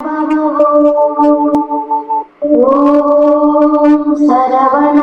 ॐ सरवण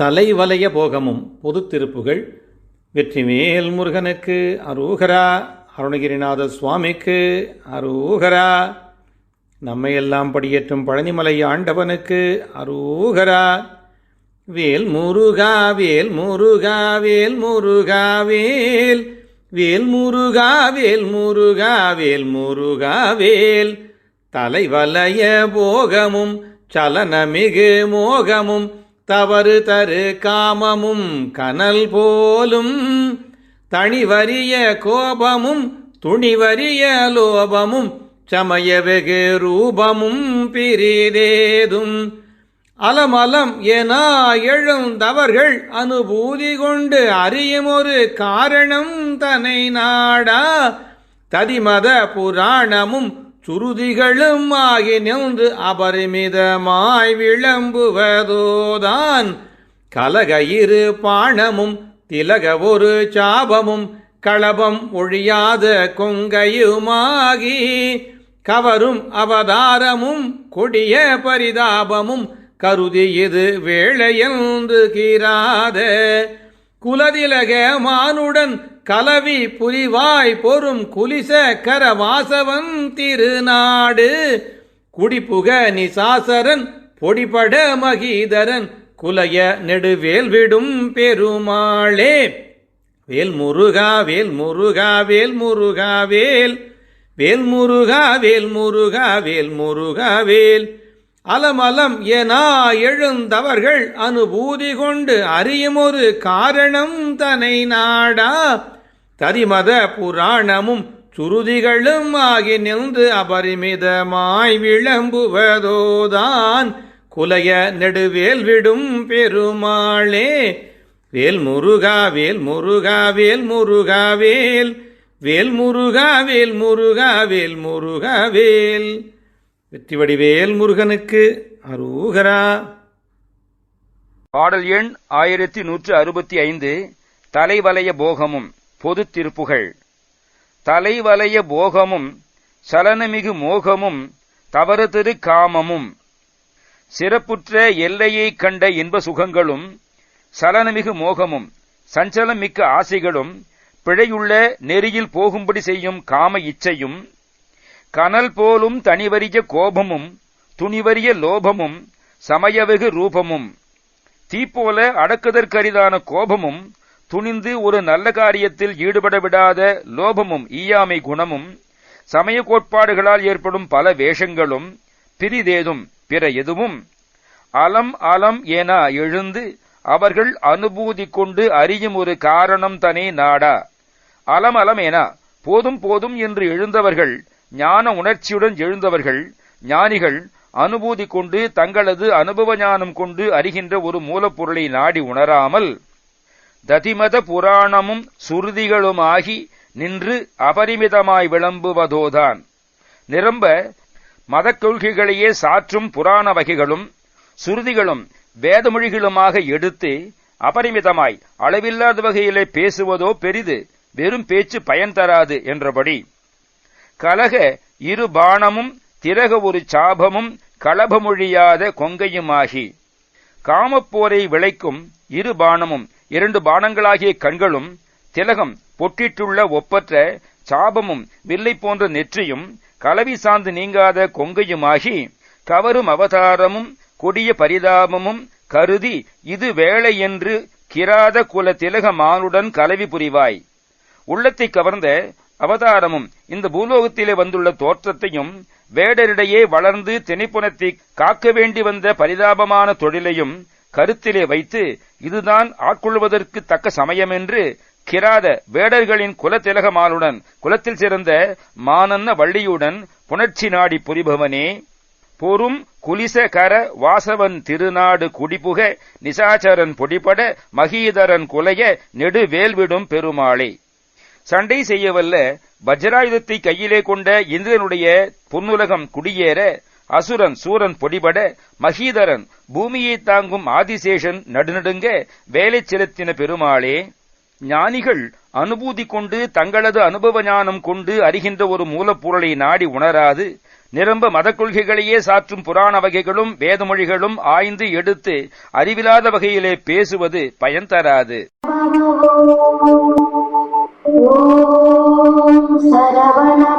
தலைவலைய போகமும் பொதுத்திருப்புகள் திருப்புகள் முருகனுக்கு அரூகரா அருணகிரிநாத சுவாமிக்கு அரூகரா. நம்மையெல்லாம் படியேற்றும் பழனிமலை ஆண்டவனுக்கு அரூகரா. வேல் முருகா வேல் முருகா வேல் முருகா வேல். வேல் முருகா வேல் முருகா வேல் முருகா வேல். தலைவலய போகமும் சலனமிகு மோகமும் தவறு தரு காமமும் கனல் போலும் தனிவரிய கோபமும் துணிவரிய லோபமும் சமய வெகு ரூபமும் பிரிதேதும். அலமலம் என எழுந்தவர்கள் அனுபூதி கொண்டு அறியும் ஒரு காரணம் தனை நாடா ததிமத புராணமும் சுருதிகளும் ஆகி நின்று அபரிமிதமாய் விளம்புவதோதான். கலக இரு பாணமும் திலக ஒரு சாபமும் களபம் ஒழியாத கொங்கையுமாகி கவரும் அவதாரமும் கொடிய பரிதாபமும் கருதி இது வேளையன்று கீராத குலதிலக மானுடன் கலவி புலிவாய் பொறும் குலிச கரவாசவன் திருநாடு. குடிப்புக நிசாசரன் பொடிபட மகீதரன் குலைய நெடுவேல் விடும் பெருமாளே. வேல் முருகா வேல் முருகா வேல். முருகா வேல் வேல் முருகா வேல் முருகா வேல் முருகா வேல். அலமலம் என எழுந்தவர்கள் அனுபூதி கொண்டு அறியும் ஒரு காரணம் தனை நாடா. தரிமத புராணமும் சுருதிகளும் ஆகி நின்று அபரிமிதமாய் விளம்புவதோதான் குலைய நெடுவேல் விடும் பெருமாளே. வேல் முருகா வேல் முருகா வேல் முருகா வேல். வேல் முருகா வேல் முருகா வேல் முருகா வேல். வெற்றி வடிவேல் முருகனுக்கு அரூகரா. பாடல் எண் ஆயிரத்தி நூற்று அறுபத்தி ஐந்து தலைவலய போகமும் பொது திருப்புகள். தலைவலய போகமும் சலனமிகு மோகமும் தவறுதிரு காமமும். சிறப்புற்ற எல்லையைக் கண்ட இன்ப சுகங்களும் சலனமிகு மோகமும் சஞ்சலம் மிக்க ஆசைகளும் பிழையுள்ள நெறியில் போகும்படி செய்யும் காம இச்சையும் கனல் போலும் தனிவரிய கோபமும் துணிவரிய லோபமும் சமயவெகு ரூபமும். தீப்போல அடக்குதற்கரிதான கோபமும் துணிந்து ஒரு நல்ல காரியத்தில் ஈடுபட விடாத லோபமும் ஈயாமை குணமும் சமய கோட்பாடுகளால் ஏற்படும் பல வேஷங்களும் பிரிதேதும் பிற எதுவும். அலம் அலம் என எழுந்து அவர்கள் அனுபூதி கொண்டு அறியும் ஒரு காரணம் தனே நாடா. அலம் அலம் என போதும் போதும் என்று எழுந்தவர்கள் ஞான உணர்ச்சியுடன் எழுந்தவர்கள் ஞானிகள் அனுபூதி கொண்டு தங்களது அனுபவ ஞானம் கொண்டு அறிகின்ற ஒரு மூலப்பொருளை நாடி உணராமல் ததிமத புராணமும் சுருதிகளுமாகி நின்று அபரிமிதமாய் விளம்புவதோதான். நிரம்ப மதக் கொள்கைகளையே சாற்றும் புராண வகைகளும் சுருதிகளும் வேதமொழிகளுமாக எடுத்து அபரிமிதமாய் அளவில்லாத வகையிலே பேசுவதோ பெரிது வெறும் பேச்சு பயன் தராது என்றபடி கலக இரு பாணமும் திலக ஒரு சாபமும் களபமொழியாத கொங்கையுமாகி. காமப்போரை விளைக்கும் இரு பாணமும் இரண்டு பானங்களாகிய கண்களும் திலகம் பொட்டிட்டுள்ள ஒப்பற்ற சாபமும் வில்லை போன்ற நெற்றியும் கலவி சார்ந்து நீங்காத கொங்கையுமாகி கவரும் அவதாரமும் கொடிய பரிதாபமும் கருதி இது வேலை என்று கிராத குல திலகமானுடன் கலவி புரிவாய். உள்ளத்தை கவர்ந்த அவதாரமும் இந்த பூலோகத்திலே வந்துள்ள தோற்றத்தையும் வேடரிடையே வளர்ந்து திணைப்புணத்தை காக்க வேண்டி வந்த பரிதாபமான தொழிலையும் கருத்திலே வைத்து இதுதான் ஆட்கொள்வதற்கு தக்க சமயமென்று கிராத வேடர்களின் குலத்திலகமாலுடன் குலத்தில் சிறந்த மானன்ன வள்ளியுடன் புணர்ச்சி நாடி புரிபவனே. பொறும் குலிசகர வாசவன் திருநாடு குடிபுக நிசாச்சரன் பொடிபட மகீதரன் குலைய நெடுவேல்விடும் பெருமாளே. சண்டை செய்யவல்ல வஜ்ராயுதத்தை கையிலே கொண்ட இந்திரனுடைய பொன்னுலகம் குடியேற அசுரன் சூரன் பொடிபட மகீதரன் பூமியை தாங்கும் ஆதிசேஷன் நடுநடுங்க வேலை செலுத்தின பெருமாளே ஞானிகள் அனுபூதி கொண்டு தங்களது அனுபவ ஞானம் கொண்டு அறிகின்ற ஒரு மூலப்பொருளை நாடி உணராது நிரம்ப மத கொள்கைகளையே சாற்றும் புராண வகைகளும் வேதமொழிகளும் ஆய்ந்து எடுத்து அறிவிலாத வகையிலே பேசுவது பயன் தராது. Habana.